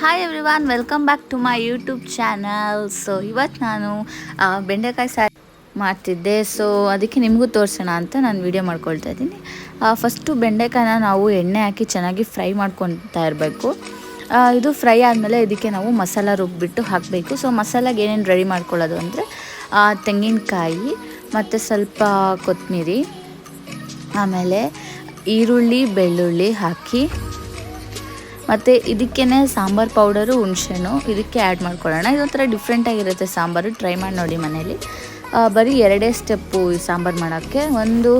Hi everyone welcome back to my YouTube channel so ಇವತ್ತು ನಾನು ಬೆಂಡೆಕಾಯಿ ಸಾರು ಮಾಡ್ತಿದ್ದೆ. ಸೊ ಅದಕ್ಕೆ ನಿಮಗೂ ತೋರಿಸೋಣ ಅಂತ ನಾನು ವೀಡಿಯೋ ಮಾಡ್ಕೊಳ್ತಾ ಇದ್ದೀನಿ. ಫಸ್ಟು ಬೆಂಡೆಕಾಯಿನ ನಾವು ಎಣ್ಣೆ ಹಾಕಿ ಚೆನ್ನಾಗಿ ಫ್ರೈ ಮಾಡ್ಕೊತಾ ಇರಬೇಕು. ಇದು ಫ್ರೈ ಆದಮೇಲೆ ಇದಕ್ಕೆ ನಾವು ಮಸಾಲ ರುಬ್ಬಿಟ್ಟು ಹಾಕಬೇಕು. ಸೊ ಮಸಾಲಾಗೆ ಏನೇನು ರೆಡಿ ಮಾಡ್ಕೊಳ್ಳೋದು ಅಂದರೆ ತೆಂಗಿನಕಾಯಿ ಮತ್ತು ಸ್ವಲ್ಪ ಕೊತ್ತಂಬರಿ ಆಮೇಲೆ ಈರುಳ್ಳಿ, ಬೆಳ್ಳುಳ್ಳಿ ಹಾಕಿ ಮತ್ತು ಇದಕ್ಕೇ ಸಾಂಬಾರು ಪೌಡರು, ಹುಣ್ಸೆಹಣ್ಣು, ಇದಕ್ಕೆ ಆ್ಯಡ್ ಮಾಡ್ಕೊಳ್ಳೋಣ. ಇದೊಂಥರ ಡಿಫ್ರೆಂಟಾಗಿರುತ್ತೆ ಸಾಂಬಾರು. ಟ್ರೈ ಮಾಡಿ ನೋಡಿ ಮನೇಲಿ ಬರೀ ಎರಡೇ ಸ್ಟೆಪ್ಪು ಈ ಸಾಂಬಾರು ಮಾಡೋಕ್ಕೆ. ಒಂದು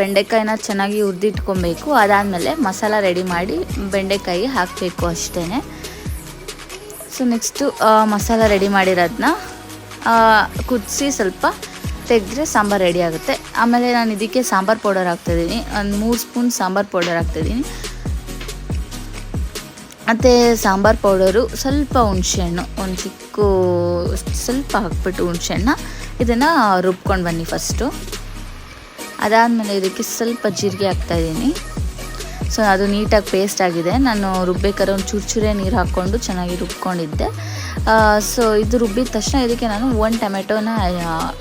ಬೆಂಡೆಕಾಯಿನ ಚೆನ್ನಾಗಿ ಹುರಿದಿಟ್ಕೊಬೇಕು ಅದಾದಮೇಲೆ ಮಸಾಲ ರೆಡಿ ಮಾಡಿ ಬೆಂಡೆಕಾಯಿ ಹಾಕಬೇಕು ಅಷ್ಟೇ ಸೊ ನೆಕ್ಸ್ಟು ಮಸಾಲ ರೆಡಿ ಮಾಡಿರೋದನ್ನ ಕುದಿಸಿ ಸ್ವಲ್ಪ ತೆಗೆದ್ರೆ ಸಾಂಬಾರು ರೆಡಿ ಆಗುತ್ತೆ. ಆಮೇಲೆ ನಾನು ಇದಕ್ಕೆ ಸಾಂಬಾರು ಪೌಡರ್ ಹಾಕ್ತಾಯಿದ್ದೀನಿ ಒಂದು ಮೂರು ಸ್ಪೂನ್ ಸಾಂಬಾರು ಪೌಡರ್ ಹಾಕ್ತಾಯಿದ್ದೀನಿ ಮತ್ತು ಸಾಂಬಾರು ಪೌಡರು, ಸ್ವಲ್ಪ ಹುಣ್ಸೆಹಣ್ಣು ಒಂದು ಚಿಕ್ಕ ಸ್ವಲ್ಪ ಹಾಕ್ಬಿಟ್ಟು ಹುಣ್ಸೆಹಣ್ಣ ಇದನ್ನು ರುಬ್ಕೊಂಡು ಬನ್ನಿ ಫಸ್ಟು ಅದಾದಮೇಲೆ ಇದಕ್ಕೆ ಸ್ವಲ್ಪ ಜೀರಿಗೆ ಹಾಕ್ತಾಯಿದ್ದೀನಿ ಸೊ ಅದು ನೀಟಾಗಿ ಪೇಸ್ಟ್ ಆಗಿದೆ. ನಾನು ರುಬ್ಬೇಕಾದ್ರೆ ಒಂದು ಚೂರು ಚೂರೇ ನೀರು ಹಾಕ್ಕೊಂಡು ಚೆನ್ನಾಗಿ ರುಬ್ಕೊಂಡಿದ್ದೆ. ಸೊ ಇದು ರುಬ್ಬಿದ ತಕ್ಷಣ ಇದಕ್ಕೆ ನಾನು ಒಂದು ಟೊಮೆಟೊನ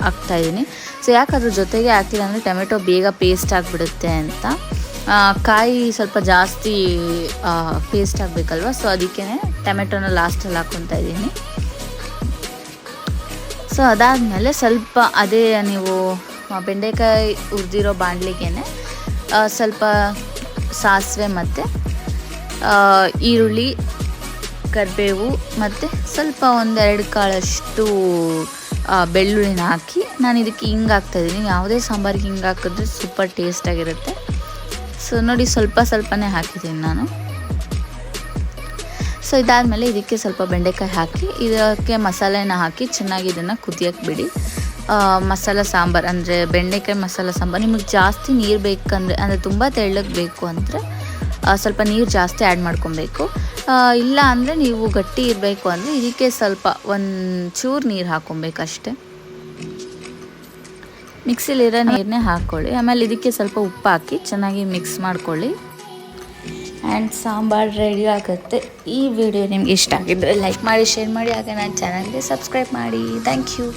ಹಾಕ್ತಾಯಿದ್ದೀನಿ ಸೊ ಯಾಕೆ ಅದ್ರ ಜೊತೆಗೆ ಹಾಕಿಲ್ಲ ಅಂದರೆ ಟೊಮೆಟೊ ಬೇಗ ಪೇಸ್ಟ್ ಆಗಿಬಿಡುತ್ತೆ ಅಂತ. ಕಾಯಿ ಸ್ವಲ್ಪ ಜಾಸ್ತಿ ಪೇಸ್ಟ್ ಆಗಬೇಕಲ್ವ? ಸೊ ಅದಕ್ಕೆ ಟೊಮೆಟೊನ ಲಾಸ್ಟಲ್ಲಿ ಹಾಕ್ಕೊತಾ ಇದ್ದೀನಿ. ಸೊ ಅದಾದಮೇಲೆ ಸ್ವಲ್ಪ ಅದೇ ನೀವು ಬೆಂಡೆಕಾಯಿ ಹುರಿದಿರೋ ಬಾಣಲಿಗೆ ಸ್ವಲ್ಪ ಸಾಸಿವೆ ಮತ್ತು ಈರುಳ್ಳಿ, ಕರಿಬೇವು ಮತ್ತು ಸ್ವಲ್ಪ ಒಂದೆರಡು ಕಾಳಷ್ಟು ಬೆಳ್ಳುಳ್ಳಿನ ಹಾಕಿ ನಾನು ಇದಕ್ಕೆ ಹಿಂಗೆ ಹಾಕ್ತಾಯಿದ್ದೀನಿ ಯಾವುದೇ ಸಾಂಬಾರಿಗೆ ಹಿಂಗೆ ಹಾಕಿದ್ರೆ ಸೂಪರ್ ಟೇಸ್ಟಾಗಿರುತ್ತೆ ಸೊ ನೋಡಿ ಸ್ವಲ್ಪ ಸ್ವಲ್ಪನೇ ಹಾಕಿದ್ದೀನಿ ನಾನು. ಸೊ ಇದಾದಮೇಲೆ ಇದಕ್ಕೆ ಸ್ವಲ್ಪ ಬೆಂಡೆಕಾಯಿ ಹಾಕಿ, ಇದಕ್ಕೆ ಮಸಾಲೆನ ಹಾಕಿ ಚೆನ್ನಾಗಿ ಇದನ್ನು ಕುದಿಯೋಕ್ಕೆ ಬಿಡಿ. ಮಸಾಲ ಸಾಂಬಾರು ಅಂದರೆ ಬೆಂಡೆಕಾಯಿ ಮಸಾಲ ಸಾಂಬಾರು ನಿಮಗೆ ಜಾಸ್ತಿ ನೀರು ಬೇಕಂದರೆ, ಅಂದರೆ ತುಂಬ ತೆಳ್ಳಗೆ ಬೇಕು ಅಂದರೆ ಸ್ವಲ್ಪ ನೀರು ಜಾಸ್ತಿ ಆ್ಯಡ್ ಮಾಡ್ಕೊಬೇಕು. ಇಲ್ಲ ಅಂದರೆ ನೀವು ಗಟ್ಟಿ ಇರಬೇಕು ಅಂದರೆ ಇದಕ್ಕೆ ಸ್ವಲ್ಪ ಒಂದು ಚೂರು ನೀರು ಹಾಕ್ಕೊಬೇಕು ಅಷ್ಟೇ ಮಿಕ್ಸಿಲಿರೋ ನೀರನ್ನೇ ಹಾಕ್ಕೊಳ್ಳಿ. ಆಮೇಲೆ ಇದಕ್ಕೆ ಸ್ವಲ್ಪ ಉಪ್ಪು ಹಾಕಿ ಚೆನ್ನಾಗಿ ಮಿಕ್ಸ್ ಮಾಡ್ಕೊಳ್ಳಿ. ಆ್ಯಂಡ್ ಸಾಂಬಾರು ರೆಡಿ ಆಗುತ್ತೆ. ಈ ವಿಡಿಯೋ ನಿಮ್ಗೆ ಇಷ್ಟ ಆಗಿದ್ದರೆ ಲೈಕ್ ಮಾಡಿ ಶೇರ್ ಮಾಡಿ, ಹಾಗೆ ನನ್ನ ಚಾನಲ್ಗೆ ಸಬ್ಸ್ಕ್ರೈಬ್ ಮಾಡಿ. Thank you